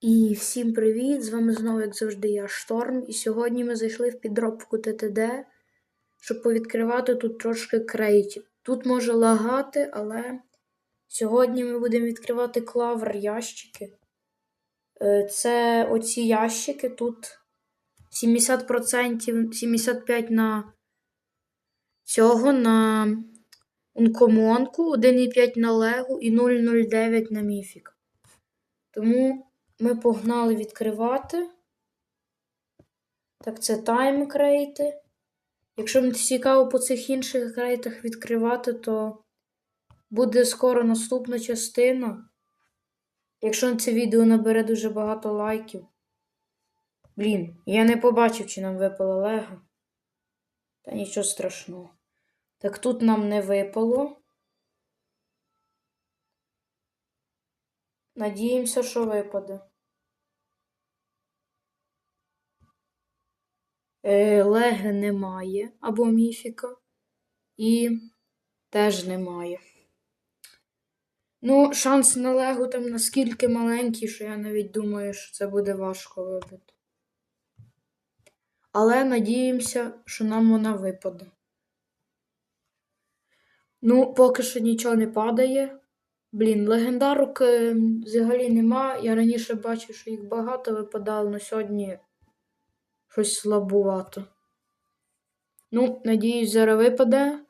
І всім привіт! З вами знову, як завжди, я Шторм. І сьогодні ми зайшли в підробку ТТД, щоб повідкривати тут трошки крейтів. Тут може лагати, але сьогодні ми будемо відкривати клавер ящики. Е, Це оці ящики тут 70%, 75% на цього на ункомонку, 1,5 на легу і 0,09 на міфік. Тому ми погнали відкривати. Так, це тайм-крейти. Якщо вам цікаво по цих інших крейтах відкривати, то буде скоро наступна частина. Якщо це відео набере дуже багато лайків. Блін, я не побачив, чи нам випало лего. Та нічого страшного. Так тут нам не випало. Надіємося, що випаде. Е, Леги немає або міфіка. І теж немає. Ну, шанс на легу там наскільки маленький, що я навіть думаю, що це буде важко вибити. Але надіємося, що нам вона випаде. Ну, поки що нічого не падає. Блін, легендарок е, взагалі нема. Я раніше бачив, що їх багато випадало, але сьогодні щось слабувато. Ну, надіюсь, зараз випаде.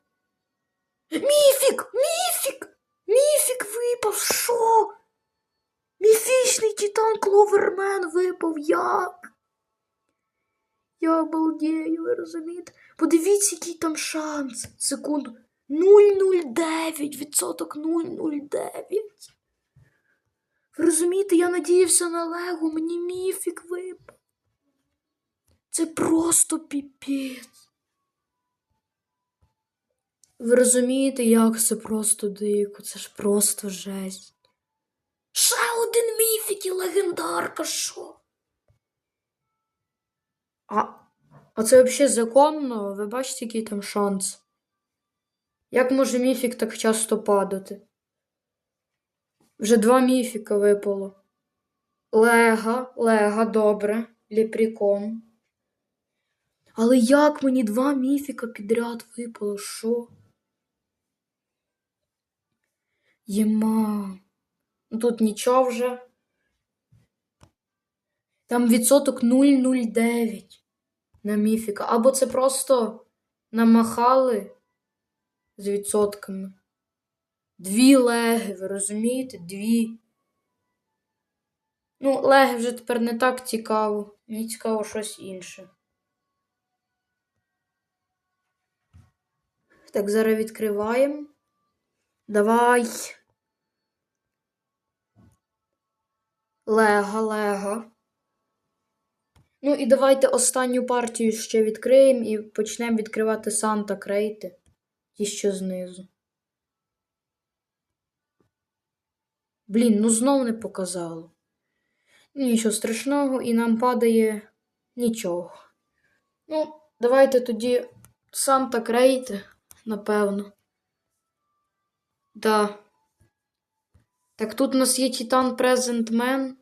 Міфік! Міфік! Міфік випав! Що? Міфічний Титан Кловермен випав як? Я обалдею, ви розумієте? Подивіться, який там шанс. Секунду. 0,09, відсоток 0,09. Ви розумієте, я надіявся на Лего, мені міфік випав. Це просто піпець. Ви розумієте, як це просто дико, це ж просто жесть. Ще один міфік і легендарка, що? А, а це взагалі законно? Ви бачите, який там шанс? Як може міфік так часто падати? Вже два міфіка випало. Лега, Лега, добре, ліпрікон. Але як мені два міфіка підряд випало, що? Єма. Ну тут нічого вже. Там відсоток 0,09 на міфіка. Або це просто намахали з відсотками. Дві леги, ви розумієте? Дві. Ну, леги вже тепер не так цікаво. Мені цікаво щось інше. Так, зараз відкриваємо. Давай. Лега, лега. Ну і давайте останню партію ще відкриємо і почнемо відкривати Санта Крейти. Ті, що знизу. Блін, ну знов не показало. Нічого страшного, і нам падає нічого. Ну, давайте тоді Санта Крейти, напевно. Да. Так тут у нас є Титан Man.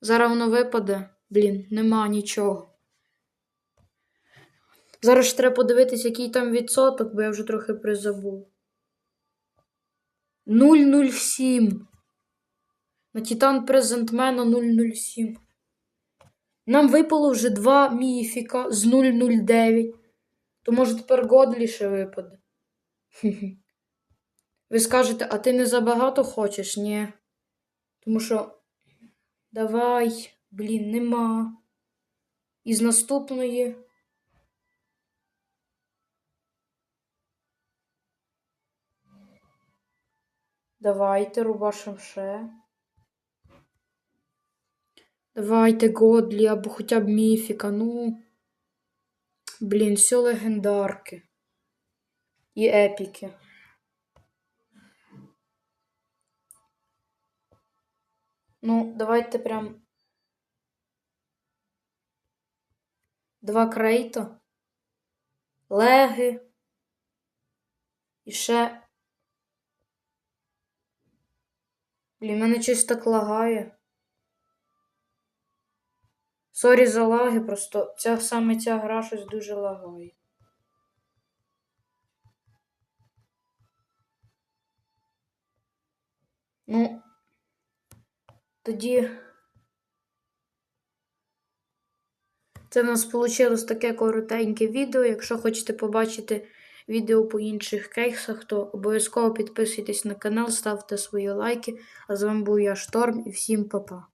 Зараз воно випаде. Блін, нема нічого. Зараз треба подивитись, який там відсоток, бо я вже трохи призабув. 007. На Титан Презентмена 007. Нам випало вже два міфіка з 009. То може тепер годліше випаде. Ви скажете, а ти не забагато хочеш? Ні. Тому що. Давай, блін, нема. Із наступної. Давайте рубашем ще. Давайте Годлі або хоча б міфіка. Ну. Блін, все легендарки. І епіки. Ну, давайте прям. Два крейта. Леги. І ще Блін, мене щось так лагає. Сорі за лаги, просто ця саме ця гра щось дуже лагає. Ну, тоді. Це в нас вийшло таке коротеньке відео. Якщо хочете побачити відео по інших кейсах, то обов'язково підписуйтесь на канал, ставте свої лайки. А з вами був я Шторм і всім па-па.